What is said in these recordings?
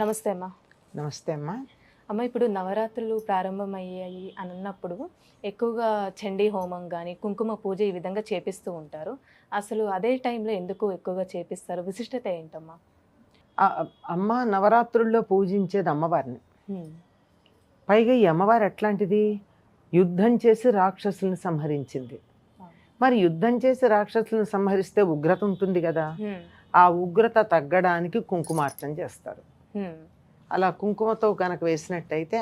నమస్తే అమ్మా. నమస్తే అమ్మా. అమ్మ ఇప్పుడు నవరాత్రులు ప్రారంభమయ్యాయి అని అన్నప్పుడు ఎక్కువగా చండీ హోమం కానీ కుంకుమ పూజ ఈ విధంగా చేపిస్తూ ఉంటారు. అసలు అదే టైంలో ఎందుకు ఎక్కువగా చేపిస్తారు? విశిష్టత ఏంటమ్మా? అమ్మ నవరాత్రుల్లో పూజించేది అమ్మవారిని. పైగా ఈ అమ్మవారు ఎట్లాంటిది? యుద్ధం చేసి రాక్షసులను సంహరించింది. మరి యుద్ధం చేసి రాక్షసులను సంహరిస్తే ఉగ్రత ఉంటుంది కదా. ఆ ఉగ్రత తగ్గడానికి కుంకుమార్చన చేస్తారు. అలా కుంకుమతో కనుక వేసినట్టయితే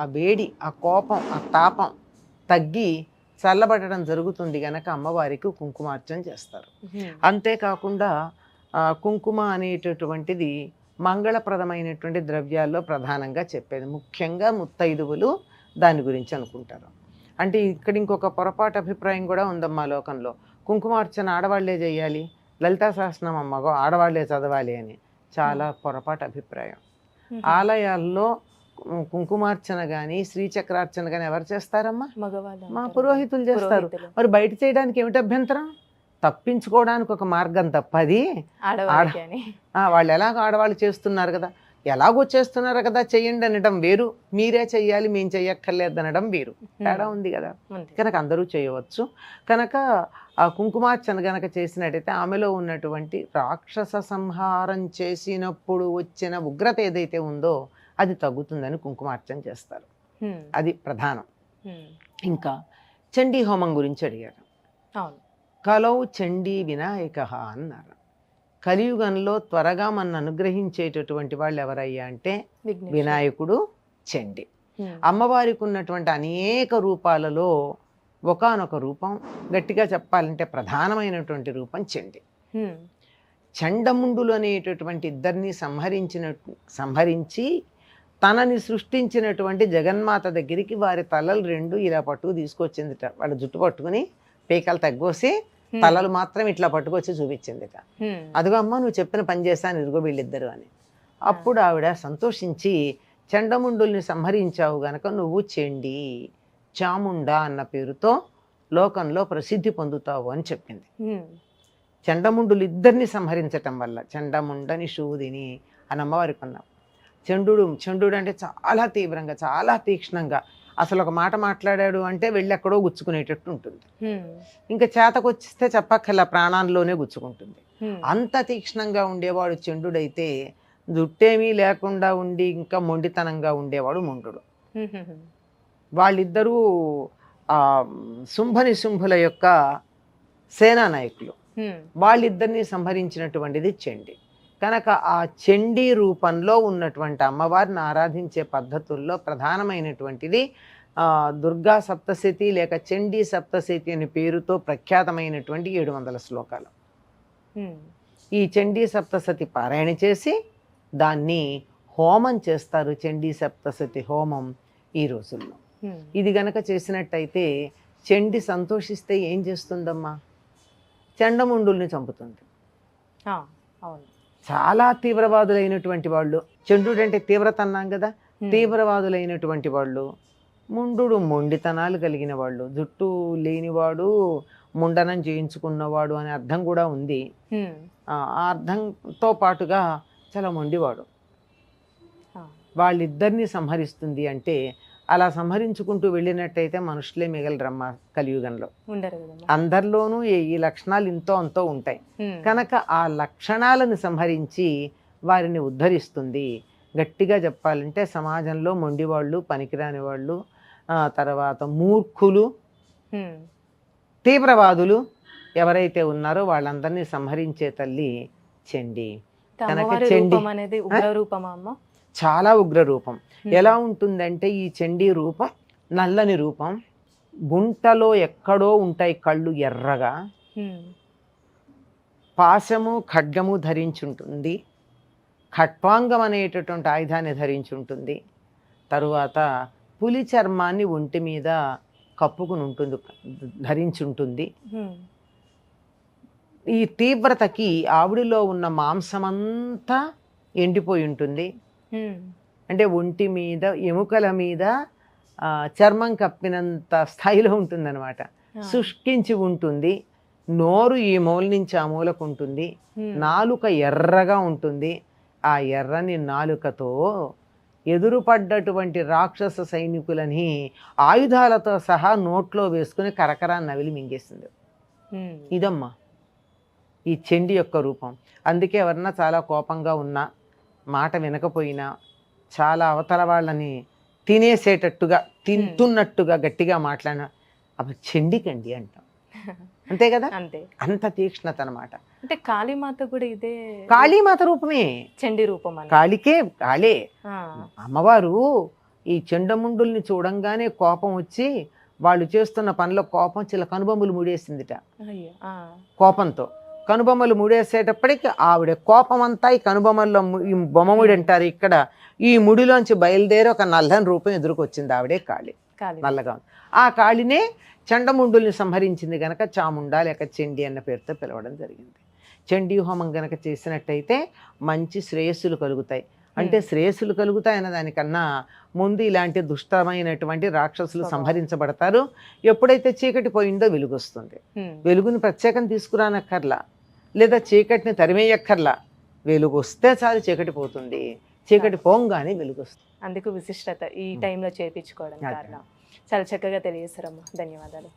ఆ వేడి ఆ కోపం ఆ తాపం తగ్గి చల్లబడడం జరుగుతుంది గనక అమ్మవారికి కుంకుమార్చన చేస్తారు. అంతేకాకుండా కుంకుమ అనేటటువంటిది మంగళప్రదమైనటువంటి ద్రవ్యాల్లో ప్రధానంగా చెప్పేది. ముఖ్యంగా ముత్తైదువులు దాని గురించి అనుకుంటారు. అంటే ఇక్కడ ఇంకొక పొరపాటు అభిప్రాయం కూడా ఉందమ్మా లోకంలో. కుంకుమార్చన ఆడవాళ్ళే చేయాలి లలితా సహస్రనామం మగ ఆడవాళ్ళే చదవాలి అని. చాలా పొరపాటు అభిప్రాయం. ఆలయాల్లో కుంకుమార్చన కానీ శ్రీచక్రార్చన కానీ ఎవరు చేస్తారమ్మా మగవాళ్ళు మా. పురోహితులు చేస్తారు. మరి బయట చేయడానికి ఏమిటి అభ్యంతరం తప్పించుకోవడానికి ఒక మార్గం తప్పది వాళ్ళు ఎలాగ ఆడవాళ్ళు చేస్తున్నారు కదా ఎలాగో చేస్తున్నారు కదా చెయ్యండి అనడం వేరు. మీరే చెయ్యాలి మేము చెయ్యక్కర్లేదు అనడం వేరు. తేడా ఉంది కదా. కనుక అందరూ చేయవచ్చు. కనుక ఆ కుంకుమార్చన గనక చేసినట్టయితే ఆమెలో ఉన్నటువంటి రాక్షస సంహారం చేసినప్పుడు వచ్చిన ఉగ్రత ఏదైతే ఉందో అది తగ్గుతుందని కుంకుమార్చన చేస్తారు. అది ప్రధానం. ఇంకా చండీ హోమం గురించి అడిగారు. కలౌ చండీ వినాయక అన్నారు. కలియుగంలో త్వరగా మన అనుగ్రహించేటటువంటి వాళ్ళు ఎవరయ్యా అంటే. వినాయకుడు చండి హ్మ్. అమ్మవారికి ఉన్నటువంటి అనేక రూపాలలో ఒకానొక రూపం గట్టిగా చెప్పాలంటే ప్రధానమైనటువంటి రూపం చండి హ్మ్. చండముండులు అనేటటువంటి ఇద్దరిని సంహరించిన సంహరించి తనని సృష్టించినటువంటి జగన్మాత దగ్గరికి వారి తలలు రెండు ఇలా పట్టుకు తీసుకొచ్చిందిట వాళ్ళ జుట్టు పట్టుకుని పీకలు తగ్గోసి. తలలు మాత్రం ఇట్లా పట్టుకొచ్చి చూపించిందిట. హ్మ్. అదిగో అమ్మ నువ్వు చెప్పిన పని చేశాను ఇదిగో వీళ్ళిద్దరు అని. అప్పుడు ఆవిడ సంతోషించి చండముండుల్ని సంహరించావు గనక నువ్వు చెండి చాముండా అన్న పేరుతో లోకంలో ప్రసిద్ధి పొందుతావు అని చెప్పింది. చండముండులు ఇద్దరిని సంహరించటం వల్ల చండముండని శూదిని అని అమ్మవారికి అన్నాం. చండుడు చండుడు అంటే చాలా తీవ్రంగా చాలా తీక్ష్ణంగా అసలు ఒక మాట మాట్లాడాడు అంటే వెళ్ళి ఎక్కడో గుచ్చుకునేటట్టు ఉంటుంది. ఇంకా చేతకొచ్చిస్తే చెప్పక్కర్లా ప్రాణాల్లోనే గుచ్చుకుంటుంది. అంత తీక్ష్ణంగా ఉండేవాడు చండుడైతే జుట్టేమీ లేకుండా ఉండి ఇంకా మొండితనంగా ఉండేవాడు ముండు హ్మ్. హ్మ్. హ్మ్. వాళ్ళిద్దరూ ఆ, శుంభని శుంభుల యొక్క సేనా నాయకులు హ్మ్. వాళ్ళిద్దరిని సంహరించినటువంటిది చండి కనుక ఆ చండీ రూపంలో ఉన్నటువంటి అమ్మవారిని ఆరాధించే పద్ధతుల్లో ప్రధానమైనటువంటిది దుర్గా సప్తశతి లేక చండీ సప్తశతి అనే పేరుతో ప్రఖ్యాతమైనటువంటి ఏడు వందల శ్లోకాలు. ఈ చండీ సప్తసతి పారాయణ చేసి దాన్ని హోమం చేస్తారు చండీ సప్తసతి హోమం ఈ రోజుల్లో. ఇది గనక చేసినట్టయితే చండి సంతోషిస్తే ఏం చేస్తుందమ్మా? చండముండుల్ని చంపుతుంది. అవును. చాలా తీవ్రవాదులైనటువంటి వాళ్ళు చండుడు అంటే తీవ్రత అన్నాం కదా. తీవ్రవాదులైనటువంటి వాళ్ళు ముండు మొండితనాలు కలిగిన వాళ్ళు జుట్టు లేనివాడు ముండనం చేయించుకున్నవాడు అనే అర్థం కూడా ఉంది. ఆ అర్థంతో పాటుగా చాలా మొండివాడు. వాళ్ళిద్దరిని సంహరిస్తుంది అంటే అలా సంహరించుకుంటూ వెళ్ళినట్టయితే మనుషులే మిగలరమ్మ కలియుగంలో అందరిలోనూ ఈ లక్షణాలు ఇంతో అంతో ఉంటాయి. కనుక ఆ లక్షణాలను సంహరించి వారిని ఉద్ధరిస్తుంది గట్టిగా చెప్పాలంటే సమాజంలో మొండివాళ్ళు పనికిరాని వాళ్ళు తర్వాత మూర్ఖులు. తీవ్రవాదులు ఎవరైతే ఉన్నారో వాళ్ళందరినీ సంహరించే తల్లి చండి కనుక చండి. అనేది ఉగ్ర రూపమా అమ్మ చాలా ఉగ్ర రూపం. ఎలా ఉంటుందంటే ఈ చండీ రూపం నల్లని రూపం గుంటలో ఎక్కడో ఉంటాయి కళ్ళు ఎర్రగా. పాశము ఖడ్గము ధరించుంటుంది ఖట్వాంగం అనేటటువంటి ఆయుధాన్ని ధరించుంటుంది తరువాత పులి చర్మాన్ని ఒంటి మీద కప్పుకుని ఉంటుంది ధరించుంటుంది. ఈ తీవ్రతకి ఆవిడిలో ఉన్న మాంసమంతా ఎండిపోయి ఉంటుంది. అంటే ఒంటి మీద ఎముకల మీద చర్మం కప్పినంత స్థాయిలో ఉంటుందన్నమాట. శుష్కించి ఉంటుంది నోరు ఈ మూల నుంచి ఆ మూలకు ఉంటుంది. నాలుక ఎర్రగా ఉంటుంది ఆ ఎర్రని నాలుకతో ఎదురుపడ్డటువంటి రాక్షస సైనికులని ఆయుధాలతో సహా నోట్లో వేసుకుని కరకరా నవిలి మింగేసింది. ఇదమ్మా ఈ చెండి యొక్క రూపం అందుకే ఎవరన్నా చాలా కోపంగా ఉన్నా మాట వినకపోయినా చాలా అవతల వాళ్ళని తినేసేటట్టుగా తింటున్నట్టుగా గట్టిగా మాట్లాడిన అవి చెండికండి అంటాం. అంతే కదా? అంతే. అంత తీక్ష్ణత అనమాట అంటే కాళీమాత కూడా ఇదే కాళీమాత రూపమే. చండీ రూపం కాళికే కాళే. అమ్మవారు ఈ చెండముండుల్ని చూడంగానే కోపం వచ్చి వాళ్ళు చేస్తున్న పనిలో కోపం చిల కనుబొమ్మలు ముడేసిందిట. కోపంతో. కనుబొమ్మలు ముడేసేటప్పటికి ఆవిడ కోపం అంతా ఈ కనుబొమ్మల్లో ఈ బొమ్మముడి అంటారు ఇక్కడ. ఈ ముడిలోంచి బయలుదేరి ఒక నల్లని రూపం ఎదురుకొచ్చింది ఆవిడే కాళి. నల్లగా ఉంది. ఆ కాళినే చండముండుల్ని సంహరించింది గనక చాముండా లేక చెండి అన్న పేరుతో పిలవడం జరిగింది. చండీ హోమం గనక చేసినట్టయితే మంచి శ్రేయస్సులు కలుగుతాయి. అంటే శ్రేయస్సులు కలుగుతాయి అన్న దానికన్నా ముందు ఇలాంటి దుష్టమైనటువంటి రాక్షసులు. సంహరించబడతారు. ఎప్పుడైతే చీకటి పోయిందో వెలుగు వస్తుంది. వెలుగుని ప్రత్యేకం తీసుకురానక్కర్లా. లేదా చీకటిని తరిమేయక్కర్లా. వెలుగు వస్తే చాలు చీకటి పోతుంది. చీకటి పోంగానే వెలుగు వస్తుంది అందుకు విశిష్టత ఈ ఉమ్. టైంలో. కారణం. చాలా చక్కగా తెలియజేశారమ్మా. ధన్యవాదాలు.